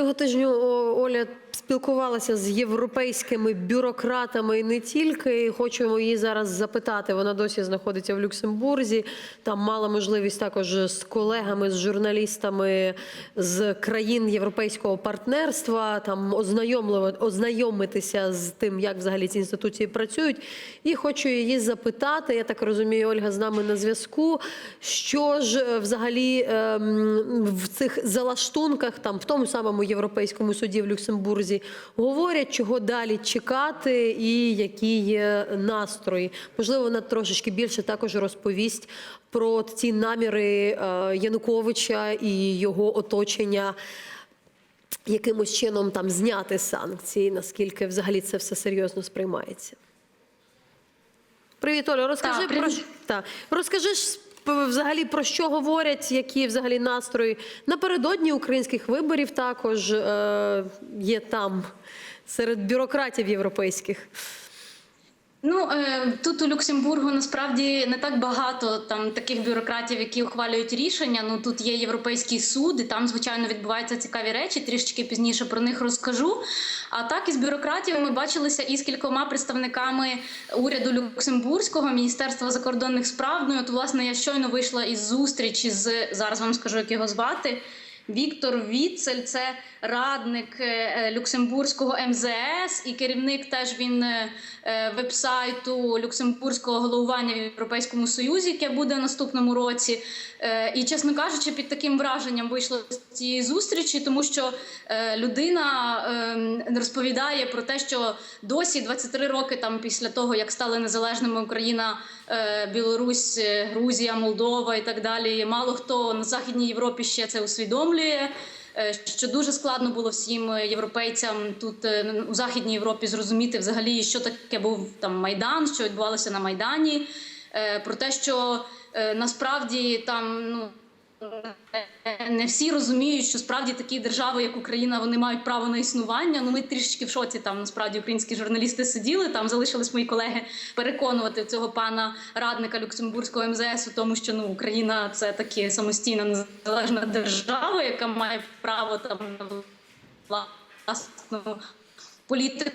Цього тижня Оля спілкувалася з європейськими бюрократами і не тільки. І Хочемо її зараз запитати. Вона досі знаходиться в Люксембурзі. Там мала можливість також з колегами, з журналістами з країн європейського партнерства там ознайомитися з тим, як взагалі ці інституції працюють. І хочу її запитати. Я так розумію, Ольга з нами на зв'язку. Що ж е, взагалі ем, в цих залаштунках, там в тому самому європейському суді в Люксембурзі, говорять, чого далі чекати, і які є настрої. Можливо, вона трошечки більше також розповість про ці наміри е, Януковича і його оточення. Якимось чином там зняти санкції, наскільки взагалі це все серйозно сприймається. Привіт, Оля. Розкажи Так, про та. розкажи взагалі про що говорять, які взагалі настрої напередодні українських виборів також е, є там серед бюрократів європейських. Ну е, тут у Люксембургу насправді не так багато там таких бюрократів, які ухвалюють рішення. Ну тут є європейський суд, і там звичайно відбуваються цікаві речі. Трішечки пізніше про них розкажу. А так із бюрократів ми бачилися із кількома представниками уряду Люксембурзького міністерства закордонних справ. Ну і от власне я щойно вийшла із зустрічі з зараз вам скажу, як його звати. Віктор Віцель, це радник е, е, Люксембурзького МЗС і керівник теж він е, вебсайту Люксембурзького головування в Європейському Союзі, яке буде наступному році. І, чесно кажучи, під таким враженням вийшло з цієї зустрічі, тому що людина е, розповідає про те, що досі 23 роки там після того, як стали незалежними Україна, Білорусь, Грузія, Молдова і так далі. Мало хто на Західній Європі ще це усвідомлює. Е, Що дуже складно було всім європейцям тут е, у західній Європі зрозуміти взагалі, що таке був там майдан, що відбувалося на майдані, е, про те, що е, насправді там ну не всі розуміють, що справді такі держави, як Україна, вони мають право на існування. Ну ми трішечки в шоці там насправді українські журналісти сиділи. Там залишились мої колеги переконувати цього пана радника Люксембурзького МЗС у тому, що ну Україна це таки самостійна незалежна держава, яка має право там на власну політику.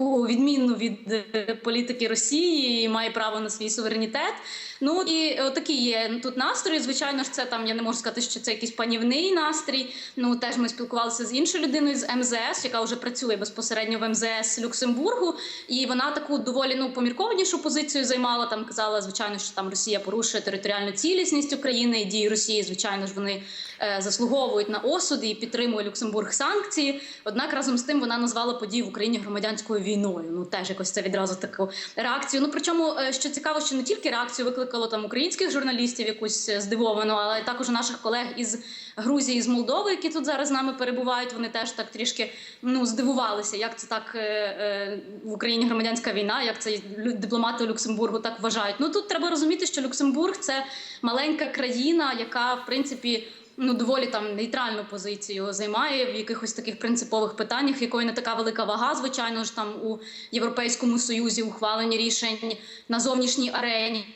Відмінну від е, політики Росії і має право на свій суверенітет. Ну і отакі є тут настрої. Звичайно ж, це там я не можу сказати, що це якийсь панівний настрій. Ну теж ми спілкувалися з іншою людиною з МЗС, яка вже працює безпосередньо в МЗС Люксембургу, і вона таку доволі ну поміркованішу позицію займала. Там казала, звичайно, що там Росія порушує територіальну цілісність України і дії Росії, звичайно ж, вони е, заслуговують на осуд і підтримує Люксембург санкції. Однак разом з тим вона назвала події в Україні громадянською війною. Ну теж якось це відразу таку реакцію. Ну причому е, що цікаво, що не тільки реакцію викликало там українських журналістів, якусь е, здивовану, але також наших колег із Грузії, з Молдови, які тут зараз з нами перебувають. Вони теж так трішки ну здивувалися, як це так е, е, в Україні громадянська війна, як це дипломати Люксембургу так вважають. Ну тут треба розуміти, що Люксембург це маленька країна, яка в принципі ну доволі там нейтральну позицію займає в якихось таких принципових питаннях, якої не така велика вага, звичайно ж там у Європейському Союзі ухвалені рішень на зовнішній арені.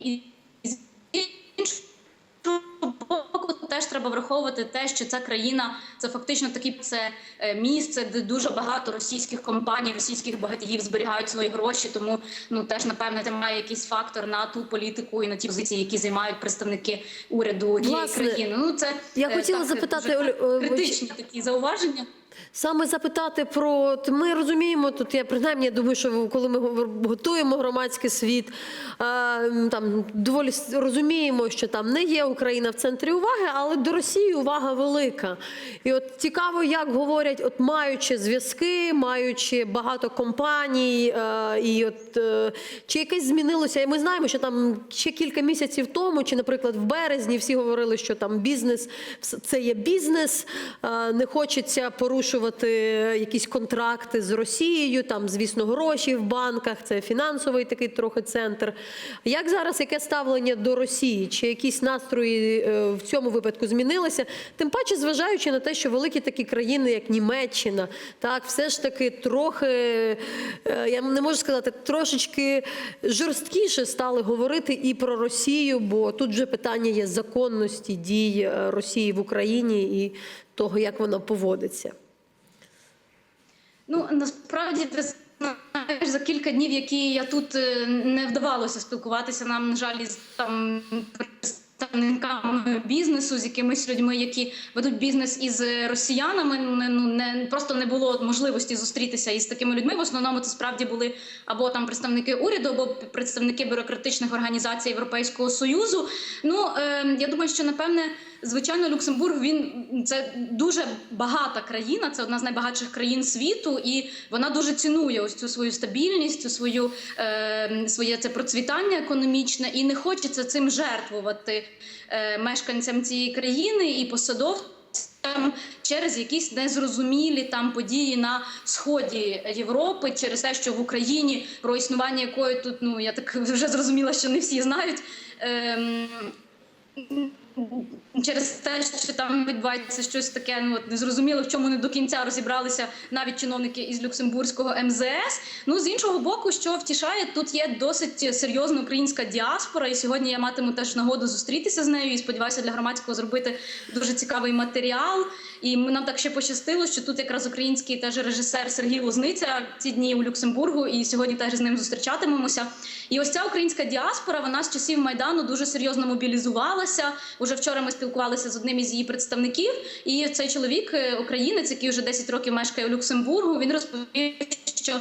І з іншого боку, теж треба враховувати те, що ця країна це фактично такі це е, місце, де дуже багато російських компаній, російських багатіїв зберігають свої гроші. Тому ну теж напевне це має якийсь фактор на ту політику і на ті позиції, які займають представники уряду Власне, країни. Ну це я е, хотіла так, запитати, Олю, е, критичні такі зауваження. Саме запитати про ми розуміємо тут. Я принаймні я думаю, що коли ми готуємо громадський світ, там доволі розуміємо, що там не є Україна в центрі уваги, але до Росії увага велика. І от цікаво, як говорять, от маючи зв'язки, маючи багато компаній, і от е, чи якесь змінилося? І ми знаємо, що там ще кілька місяців тому, чи, наприклад, в березні всі говорили, що там бізнес це є бізнес, не хочеться порушувати якісь контракти з Росією. Там, звісно, гроші в банках, це фінансовий такий трохи центр. Як зараз яке ставлення до Росії? Чи якісь настрої е, в цьому випадку змінилися? Тим паче, зважаючи на те, що великі такі країни, як Німеччина, так все ж таки трохи, е, я не можу сказати, трошечки жорсткіше стали говорити і про Росію, бо тут вже питання є законності дій е, Росії в Україні і того, як воно поводиться? Ну насправді ти знаєш, за кілька днів, які я тут е, не вдавалося спілкуватися нам, на жаль, із там представниками бізнесу, з якимись людьми, які ведуть бізнес із росіянами. Не, ну не просто не було можливості зустрітися із такими людьми. В основному це справді були або там представники уряду, або представники бюрократичних організацій Європейського союзу. Ну е, я думаю, що напевне. Звичайно, Люксембург він це дуже багата країна. Це одна з найбагатших країн світу, і вона дуже цінує ось цю свою стабільність, цю свою е, своє це процвітання економічне, і не хочеться цим жертвувати е, мешканцям цієї країни і посадовцям через якісь незрозумілі там події на сході Європи, через те, що в Україні про існування якої тут ну я так вже зрозуміла, що не всі знають. Е, Через те, що там відбувається щось таке, ну от незрозуміло, в чому не до кінця розібралися навіть чиновники із Люксембурзького МЗС. Ну з іншого боку, що втішає, тут є досить серйозна українська діаспора, і сьогодні я матиму теж нагоду зустрітися з нею і сподіваюся для громадського зробити дуже цікавий матеріал. І нам так ще пощастило, що тут якраз український теж режисер Сергій Лозниця ці дні у Люксембургу, і сьогодні теж з ним зустрічатимемося. І ось ця українська діаспора, вона з часів майдану дуже серйозно мобілізувалася. Уже вчора ми спілкувалися з одним із її представників. І цей чоловік, е, українець, який вже 10 років мешкає у Люксембургу, він розповів, що.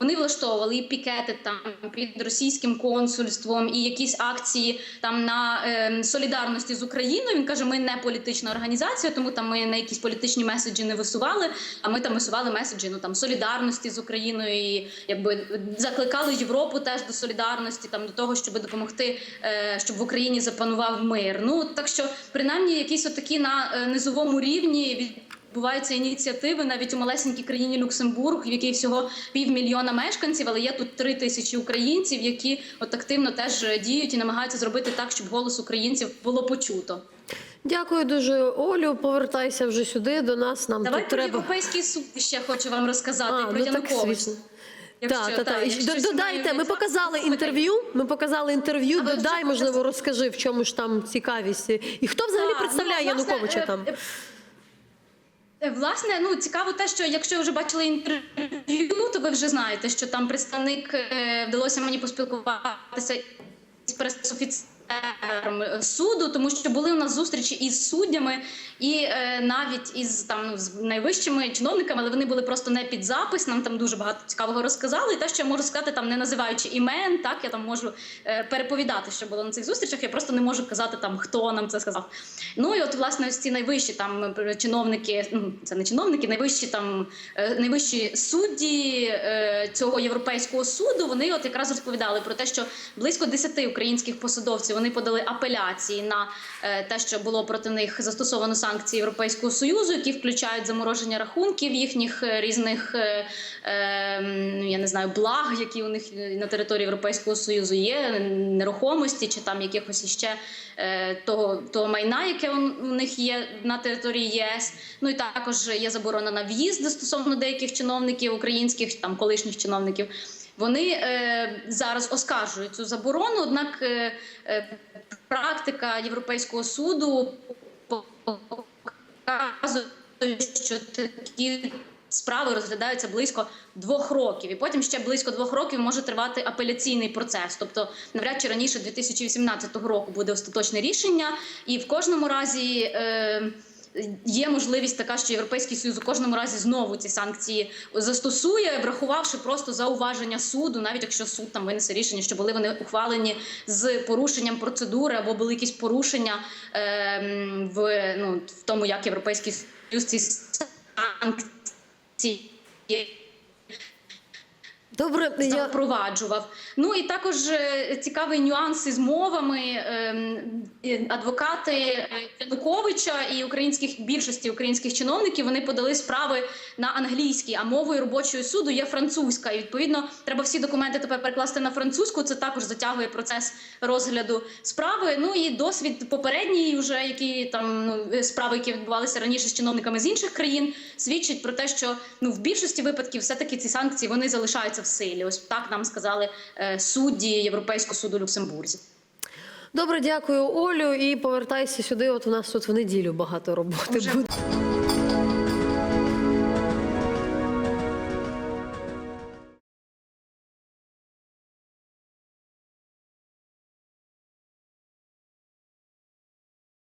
Вони влаштовували і пікети там під російським консульством, і якісь акції там на е, солідарності з Україною. Він каже: ми не політична організація, тому там ми на якісь політичні меседжі не висували. А ми там висували меседжі ну там солідарності з Україною, і якби закликали Європу теж до солідарності, там до того, щоб допомогти, е, щоб в Україні запанував мир. Ну так що принаймні якісь отакі на е, низовому рівні від відбуваються ініціативи навіть у малесенькій країні Люксембург, в якій всього півмільйона мешканців, але є тут три тисячі українців, які от активно теж діють і намагаються зробити так, щоб голос українців було почуто. Дякую дуже, Олю. Повертайся вже сюди до нас. Нам Давай тут про треба. європейський суд ще хочу вам розказати А, про ну Януковича. Якщо- та, так. якщо Додайте, ми показали інтерв'ю. Ми показали інтерв'ю. А Додай, можливо, розкажи, в чому ж там цікавість. І хто взагалі Так, представляє ну, Януковича е, там? Е, Власне, ну цікаво те, що якщо ви вже бачили інтерв'ю, то ви вже знаєте, що там представник е, вдалося мені поспілкуватися з пресофіцером е, суду, тому що були у нас зустрічі із суддями і е, навіть із там ну, з найвищими чиновниками, але вони були просто не під запис. Нам там дуже багато цікавого розказали. І те, що я можу сказати, там не називаючи імен, так я там можу е, переповідати, що було на цих зустрічах. Я просто не можу казати там, хто нам це сказав. Ну і от власне ось ці найвищі там е, чиновники, ну це не чиновники, найвищі там е, найвищі судді е, цього європейського суду. Вони от якраз розповідали про те, що близько 10 українських посадовців вони подали апеляції на е, те, що було проти них застосовано санкції Європейського союзу, які включають замороження рахунків їхніх е, різних е, ну, я не знаю благ, які у них на території Європейського союзу є, нерухомості чи там якихось іще того, того майна, яке у них є на території ЄС. Ну і також є заборона на в'їзд стосовно деяких чиновників українських, там колишніх чиновників. Вони е, зараз оскаржують цю заборону, однак е, е, практика Європейського суду показує, що такі справи розглядаються близько двох років, і потім ще близько двох років може тривати апеляційний процес. Тобто, навряд чи раніше 2018 року буде остаточне рішення, і в кожному разі. Е, Є можливість така, що європейський союз у кожному разі знову ці санкції застосує, врахувавши просто зауваження суду, навіть якщо суд там винесе рішення, що були вони ухвалені з порушенням процедури або були якісь порушення е, в ну в тому, як європейський союз ці санкції Добре, запроваджував. Ну і також е, цікавий нюанс із мовами. Ем, Адвокати е, Януковича і українських більшості українських чиновників вони подали справи на англійській, а мовою робочою суду є французька. І відповідно треба всі документи тепер перекласти на французьку. Це також затягує процес розгляду справи. Ну і досвід попередній, вже які там ну, справи, які відбувалися раніше з чиновниками з інших країн, свідчить про те, що ну в більшості випадків все таки ці санкції вони залишаються в силі. Ось так нам сказали е, судді Європейського суду Люксембурзі. Добре, дякую, Олю. І повертайся сюди. От у нас тут в неділю багато роботи буде.